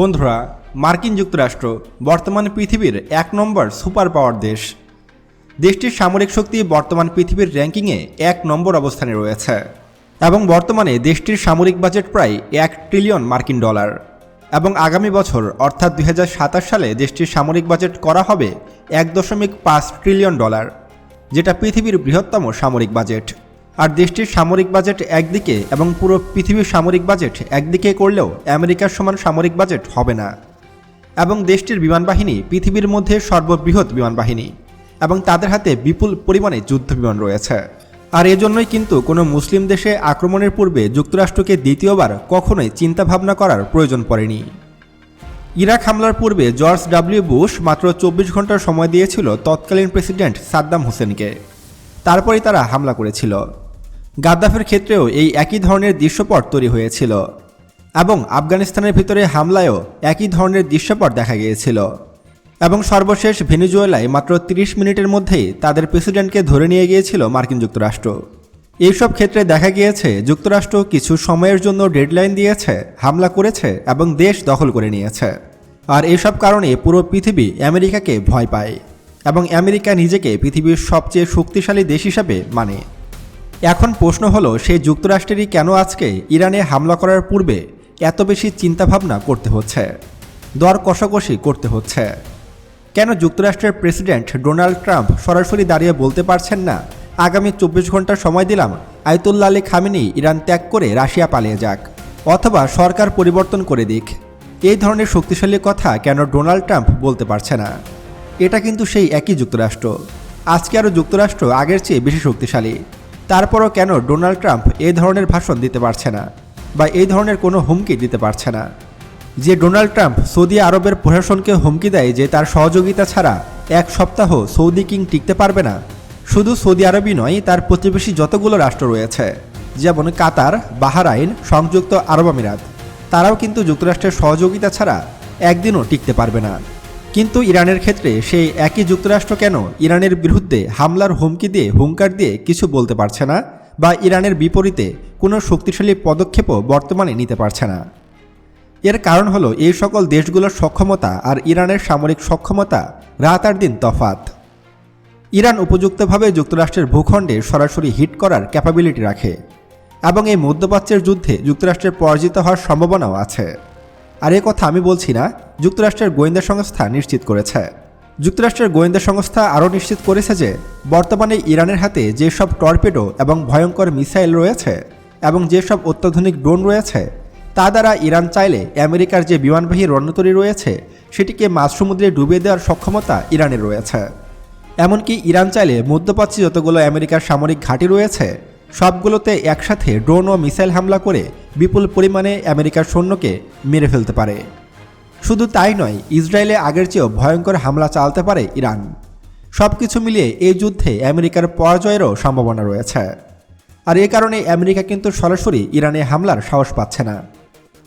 বন্ধুরা, মার্কিন যুক্তরাষ্ট্র বর্তমানে পৃথিবীর এক নম্বর সুপার পাওয়ার দেশ। দেশটির সামরিক শক্তি বর্তমান পৃথিবীর র্যাঙ্কিংয়ে এক নম্বর অবস্থানে রয়েছে এবং বর্তমানে দেশটির সামরিক বাজেট প্রায় এক ট্রিলিয়ন মার্কিন ডলার। এবং আগামী বছর, অর্থাৎ দুই হাজার সাতাশ সালে, দেশটির সামরিক বাজেট করা হবে এক দশমিক পাঁচ ট্রিলিয়ন ডলার, যেটা পৃথিবীর বৃহত্তম সামরিক বাজেট। আর দেশটির সামরিক বাজেট একদিকে এবং পুরো পৃথিবীর সামরিক বাজেট একদিকে করলেও আমেরিকার সমান সামরিক বাজেট হবে না। এবং দেশটির বিমান বাহিনী পৃথিবীর মধ্যে সর্ববৃহৎ বিমান বাহিনী এবং তাদের হাতে বিপুল পরিমাণে যুদ্ধ বিমান রয়েছে। আর এজন্যই কিন্তু কোনো মুসলিম দেশে আক্রমণের পূর্বে যুক্তরাষ্ট্রকে দ্বিতীয়বার কখনোই চিন্তাভাবনা করার প্রয়োজন পড়েনি। ইরাক হামলার পূর্বে জর্জ ডাব্লিউ বুশ মাত্র চব্বিশ ঘণ্টার সময় দিয়েছিল তৎকালীন প্রেসিডেন্ট সাদ্দাম হোসেনকে। তারপরেই তারা হামলা করেছিল। গাদ্দাফের ক্ষেত্রেও এই একই ধরনের দৃশ্যপট তৈরি হয়েছিল এবং আফগানিস্তানের ভিতরে হামলায়ও একই ধরনের দৃশ্যপট দেখা গিয়েছিল। এবং সর্বশেষ ভেনিজুয়েলায় মাত্র 30 মিনিটের মধ্যেই তাদের প্রেসিডেন্টকে ধরে নিয়ে গিয়েছিল মার্কিন যুক্তরাষ্ট্র। এইসব ক্ষেত্রে দেখা গিয়েছে, যুক্তরাষ্ট্র কিছু সময়ের জন্য ডেডলাইন দিয়েছে, হামলা করেছে এবং দেশ দখল করে নিয়েছে। আর এইসব কারণে পুরো পৃথিবী আমেরিকাকে ভয় পায় এবং আমেরিকা নিজেকে পৃথিবীর সবচেয়ে শক্তিশালী দেশ হিসাবে মানে। এখন প্রশ্ন হলো সেই যুক্তরাষ্ট্রেরই কেন আজকে ইরানে হামলা করার পূর্বে এত বেশি চিন্তাভাবনা করতে হচ্ছে? দর কষাকষি করতে হচ্ছে। কেন যুক্তরাষ্ট্রের প্রেসিডেন্ট ডোনাল্ড ট্রাম্প সরাসরি দাঁড়িয়ে বলতে পারছেন না, আগামী চব্বিশ ঘণ্টা সময় দিলাম আয়তুল্লা আলী খামিনি ইরান ত্যাগ করে রাশিয়া পালিয়ে যাক, অথবা সরকার পরিবর্তন করে দিক। এই ধরনের শক্তিশালী কথা কেন ডোনাল্ড ট্রাম্প বলতে পারছে না? এটা কিন্তু সেই একই যুক্তরাষ্ট্র। আজকে আরও যুক্তরাষ্ট্র আগের চেয়ে বেশি শক্তিশালী। তারপরও কেন ডোনাল্ড ট্রাম্প এই ধরনের ভাষণ দিতে পারছে না বা এই ধরনের কোনো হুমকি দিতে পারছে না? যে ডোনাল্ড ট্রাম্প সৌদি আরবের প্রশাসনকে হুমকি দেয় যে তার সহযোগিতা ছাড়া এক সপ্তাহ সৌদি কিং টিকতে পারবে না, শুধু সৌদি আরবই নয়, তার প্রতিবেশী যতগুলো রাষ্ট্র রয়েছে, যেমন কাতার, বাহারাইন, সংযুক্ত আরব আমিরাত, তারাও কিন্তু যুক্তরাষ্ট্রের সহযোগিতা ছাড়া একদিনও টিকতে পারবে না। কিন্তু ইরানের ক্ষেত্রে সেই একই যুক্তরাষ্ট্র কেন ইরানের বিরুদ্ধে হামলার হুমকি দিয়ে হুঙ্কার দিয়ে কিছু বলতে পারছে না বা ইরানের বিপরীতে কোনো শক্তিশালী পদক্ষেপও বর্তমানে নিতে পারছে না? এর কারণ হলো এই সকল দেশগুলোর সক্ষমতা আর ইরানের সামরিক সক্ষমতা রাত আর দিন তফাত ইরান উপযুক্তভাবে যুক্তরাষ্ট্রের ভূখণ্ডে সরাসরি হিট করার ক্যাপাবিলিটি রাখে এবং এই মধ্যপ্রাচ্যের যুদ্ধে যুক্তরাষ্ট্রের পরাজিত হওয়ার সম্ভাবনাও আছে। আর এ কথা আমি বলছি না, যুক্তরাষ্ট্রের গোয়েন্দা সংস্থা নিশ্চিত করেছে। যুক্তরাষ্ট্রের গোয়েন্দা সংস্থা আরও নিশ্চিত করেছে যে, বর্তমানে ইরানের হাতে যেসব টর্পেডো এবং ভয়ঙ্কর মিসাইল রয়েছে এবং যেসব অত্যাধুনিক ড্রোন রয়েছে, তা দ্বারা ইরান চাইলে আমেরিকার যে বিমানবাহী রণতরী রয়েছে, সেটিকে মাঝ সমুদ্রে ডুবিয়ে দেওয়ার সক্ষমতা ইরানের রয়েছে। এমনকি ইরান চাইলে মধ্যপ্রাচ্যে যতগুলো আমেরিকার সামরিক ঘাঁটি রয়েছে সবগুলোতে একসাথে ড্রোন ও মিসাইল হামলা করে বিপুল পরিমাণে আমেরিকার সৈন্যকে মেরে ফেলতে পারে। শুধু তাই নয়, ইসরায়েলে আগের চেয়েও ভয়ঙ্কর হামলা চালাতে পারে ইরান। সব কিছু মিলিয়ে এই যুদ্ধে আমেরিকার পরাজয়েরও সম্ভাবনা রয়েছে। আর এ কারণে আমেরিকা কিন্তু সরাসরি ইরানে হামলার সাহস পাচ্ছে না।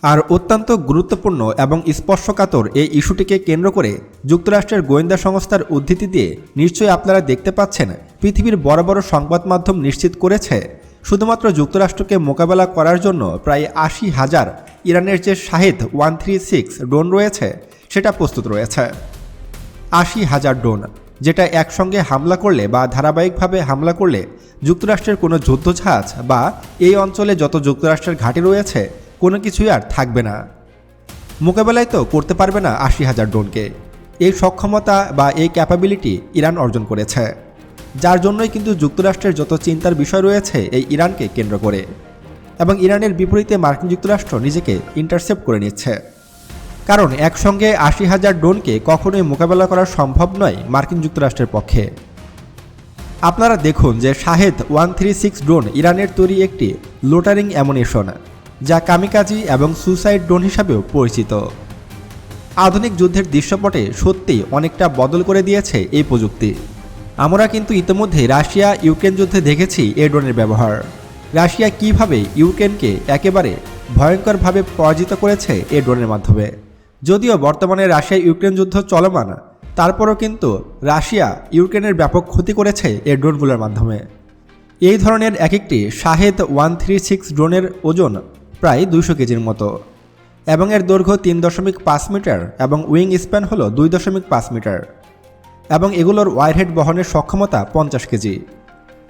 আর অত্যন্ত গুরুত্বপূর্ণ এবং স্পর্শকাতর এই ইস্যুটিকে কেন্দ্র করে যুক্তরাষ্ট্রের গোয়েন্দা সংস্থার উদ্ধৃতি দিয়ে নিশ্চয়ই আপনারা দেখতে পাচ্ছেন, পৃথিবীর বড় বড় সংবাদ মাধ্যম নিশ্চিত করেছে শুধুমাত্র যুক্তরাষ্ট্রকে মোকাবেলা করার জন্য প্রায় আশি হাজার ইরানের যে Shahed one three six drone রয়েছে, সেটা প্রস্তুত রয়েছে। আশি হাজার ড্রোন, যেটা একসঙ্গে হামলা করলে বা ধারাবাহিকভাবে হামলা করলে যুক্তরাষ্ট্রের কোনো যুদ্ধজাহাজ বা এই অঞ্চলে যত যুক্তরাষ্ট্রের ঘাঁটি রয়েছে, কোনো কিছুই আর থাকবে না। মোকাবেলায় তো করতে পারবে না আশি হাজার ড্রোনকে। এই সক্ষমতা বা এই ক্যাপাবিলিটি ইরান অর্জন করেছে। যার জন্যই কিন্তু যুক্তরাষ্ট্রের যত চিন্তার বিষয় রয়েছে এই ইরানকে কেন্দ্র করে। এবং ইরানের বিপরীতে মার্কিন যুক্তরাষ্ট্র নিজেকে ইন্টারসেপ্ট করে নিচ্ছে। কারণ একসঙ্গে আশি হাজার ড্রোনকে কখনোই মোকাবেলা করা সম্ভব নয় মার্কিন যুক্তরাষ্ট্রের পক্ষে। আপনারা দেখুন যে Shahed one three six drone ইরানের তৈরি একটি লোটারিং অ্যামুনেশন, যা কামিকাজি এবং সুসাইড ড্রোন হিসাবেও পরিচিত। আধুনিক যুদ্ধের দৃশ্যপটে সত্যি অনেকটা বদল করে দিয়েছে এই প্রযুক্তি। আমরা কিন্তু ইতিমধ্যে রাশিয়া, ইউক্রেন যুদ্ধে দেখেছি এ ড্রোনের ব্যবহার। রাশিয়া কীভাবে ইউক্রেনকে একেবারে ভয়ঙ্করভাবে পরাজিত করেছে এ ড্রোনের মাধ্যমে? যদিও বর্তমানে রাশিয়া, ইউক্রেন যুদ্ধ চলমান, তারপরও কিন্তু রাশিয়া, ইউক্রেনের ব্যাপক ক্ষতি করেছে এ ড্রোনগুলোর মাধ্যমে। এই ধরনের এক একটি শাহেদ ওয়ান থ্রি সিক্স ড্রোনের ওজন প্রায় দুইশো কেজির মতো। এবং এর দৈর্ঘ্য তিন দশমিক পাঁচ মিটার এবং উইং স্প্যান হল দুই দশমিক পাঁচ মিটার। এবং এগুলোর ওয়ারহেড বহনের সক্ষমতা পঞ্চাশ কেজি।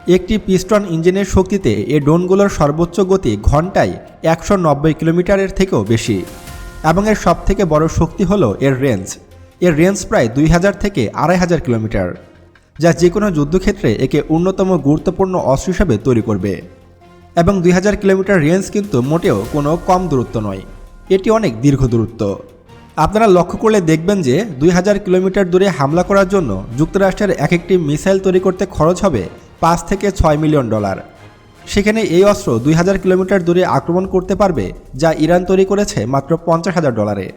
একটি পিস্টন ইঞ্জিনের শক্তিতে এ ড্রোনগুলোর সর্বোচ্চ গতি ঘন্টায় একশো নব্বই কিলোমিটারের থেকেও বেশি। এবং এর সবথেকে বড় শক্তি হল এর রেঞ্জ। এর রেঞ্জ প্রায় দুই হাজার থেকে আড়াই হাজার কিলোমিটার, যা যে কোনো যুদ্ধক্ষেত্রে একে অন্যতম গুরুত্বপূর্ণ অস্ত্র হিসাবে তৈরি করবে। এবং দুই হাজার কিলোমিটার রেঞ্জ কিন্তু মোটেও কোনো কম দূরত্ব নয়। এটি অনেক দীর্ঘ দূরত্ব। আপনারা লক্ষ্য করলে দেখবেন যে দুই হাজার কিলোমিটার দূরে হামলা করার জন্য যুক্তরাষ্ট্রের এক একটি মিসাইল তৈরি করতে খরচ হবে পাঁচ থেকে ছয় মিলিয়ন ডলার। সেখানে এই অস্ত্র দুই হাজার কিলোমিটার দূরে আক্রমণ করতে পারবে যা ইরান তৈরি করেছে মাত্র পঞ্চাশ হাজার ডলারে।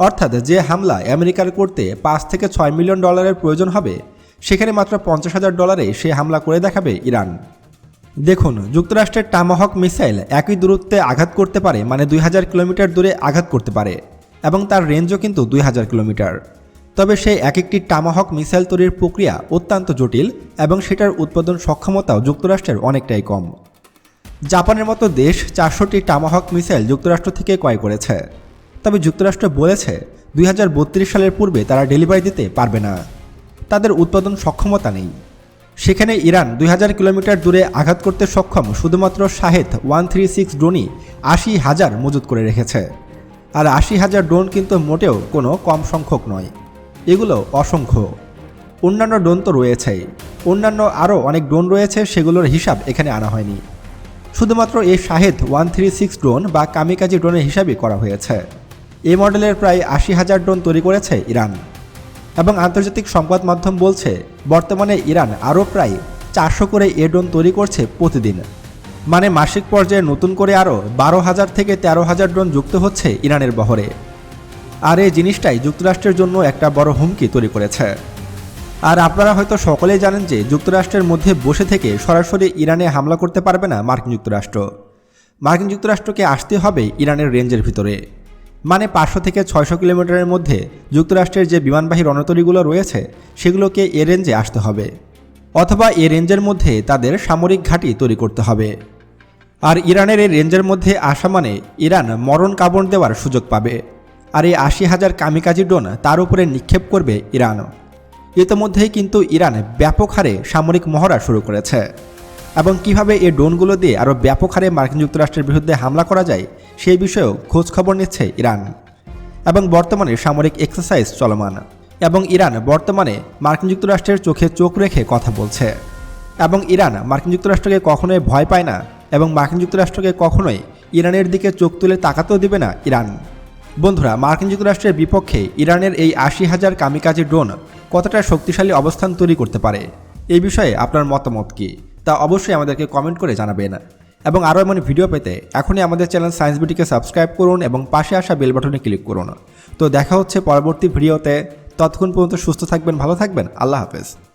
অর্থাৎ যে হামলা আমেরিকার করতে পাঁচ থেকে ছয় মিলিয়ন ডলারের প্রয়োজন হবে, সেখানে মাত্র পঞ্চাশ হাজার ডলারে সে হামলা করে দেখাবে ইরান। দেখুন, যুক্তরাষ্ট্রের টামাহক মিসাইল একই দূরত্বে আঘাত করতে পারে মানে দুই হাজার কিলোমিটার দূরে আঘাত করতে পারে। এবং তার রেঞ্জও কিন্তু দুই হাজার কিলোমিটার। তবে সেই এক একটি টামাহক মিসাইল তৈরির প্রক্রিয়া অত্যন্ত জটিল এবং সেটার উৎপাদন সক্ষমতাও যুক্তরাষ্ট্রের অনেকটাই কম। জাপানের মতো দেশ চারশোটি টামাহক মিসাইল যুক্তরাষ্ট্র থেকে ক্রয় করেছে। তবে যুক্তরাষ্ট্র বলেছে, দুই হাজার বত্রিশ সালের পূর্বে তারা ডেলিভারি দিতে পারবে না। তাদের উৎপাদন সক্ষমতা নেই। সেখানে ইরান দুই হাজার কিলোমিটার দূরে আঘাত করতে সক্ষম শুধুমাত্র শাহেদ ওয়ান থ্রি সিক্স ড্রোনই আশি হাজার মজুত করে রেখেছে। আর আশি হাজার ড্রোন কিন্তু মোটেও কোনো কম সংখ্যক নয়। এগুলো অসংখ্য। অন্যান্য ড্রোন তো রয়েছেই। অন্যান্য আরও অনেক ড্রোন রয়েছে, সেগুলোর হিসাব এখানে আনা হয়নি। শুধুমাত্র এই Shahed one three six drone বা কামিকাজি ড্রোনের হিসাবই করা হয়েছে। এই মডেলের প্রায় আশি হাজার ড্রোন তৈরি করেছে ইরান। এবং আন্তর্জাতিক সংবাদ মাধ্যম বলছে, বর্তমানে ইরান আরও প্রায় চারশো করে এ ড্রোন তৈরি করছে প্রতিদিন। মানে মাসিক পর্যায়ে নতুন করে আরও বারো হাজার থেকে তেরো হাজার ড্রোন যুক্ত হচ্ছে ইরানের বহরে। আর এই জিনিসটাই যুক্তরাষ্ট্রের জন্য একটা বড় হুমকি তৈরি করেছে। আর আপনারা হয়তো সকলেই জানেন যে যুক্তরাষ্ট্রের মধ্যে বসে থেকে সরাসরি ইরানে হামলা করতে পারবে না মার্কিন যুক্তরাষ্ট্র। মার্কিন যুক্তরাষ্ট্রকে আসতে হবে ইরানের রেঞ্জের ভিতরে। মানে পাঁচশো থেকে ছয়শো কিলোমিটারের মধ্যে যুক্তরাষ্ট্রের যে বিমানবাহী রণতরীগুলো রয়েছে, সেগুলোকে এ রেঞ্জে আসতে হবে। অথবা এ রেঞ্জের মধ্যে তাদের সামরিক ঘাঁটি তৈরি করতে হবে। আর ইরানের এই রেঞ্জের মধ্যে আসা মানে ইরান মরণ কাবন দেওয়ার সুযোগ পাবে। আর এই আশি হাজার কামিকাজি ড্রোন তার উপরে নিক্ষেপ করবে ইরান। ইতোমধ্যেই কিন্তু ইরান ব্যাপক হারে সামরিক মহড়া শুরু করেছে। এবং কীভাবে এই ড্রোনগুলো দিয়ে আরও ব্যাপক হারে মার্কিন যুক্তরাষ্ট্রের বিরুদ্ধে হামলা করা যায়, সেই বিষয়েও খোঁজ খবর নিচ্ছে ইরান। এবং বর্তমানে সামরিক এক্সারসাইজ চলমান। এবং ইরান বর্তমানে মার্কিন যুক্তরাষ্ট্রের চোখে চোখ রেখে কথা বলছে। এবং ইরান মার্কিন যুক্তরাষ্ট্রকে কখনোই ভয় পায় না এবং মার্কিন যুক্তরাষ্ট্রকে কখনোই ইরানের দিকে চোখ তুলে তাকাতেও দেবে না ইরান। বন্ধুরা, মার্কিন যুক্তরাষ্ট্রের বিপক্ষে ইরানের এই আশি হাজার কামিকাজি ড্রোন কতটা শক্তিশালী অবস্থান তৈরি করতে পারে? এই বিষয়ে আপনার মতামত কী? তা অবশ্যই আমাদেরকে কমেন্ট করে জানাবেন। এবং আরও এমন ভিডিও পেতে এখনই আমাদের চ্যানেল সায়েন্স বিটিকে সাবস্ক্রাইব করুন এবং পাশে আসা বেল বাটনে ক্লিক করুন। তো দেখা হচ্ছে পরবর্তী ভিডিওতে। ততক্ষণ পর্যন্ত সুস্থ থাকবেন, ভালো থাকবেন। আল্লাহ হাফেজ।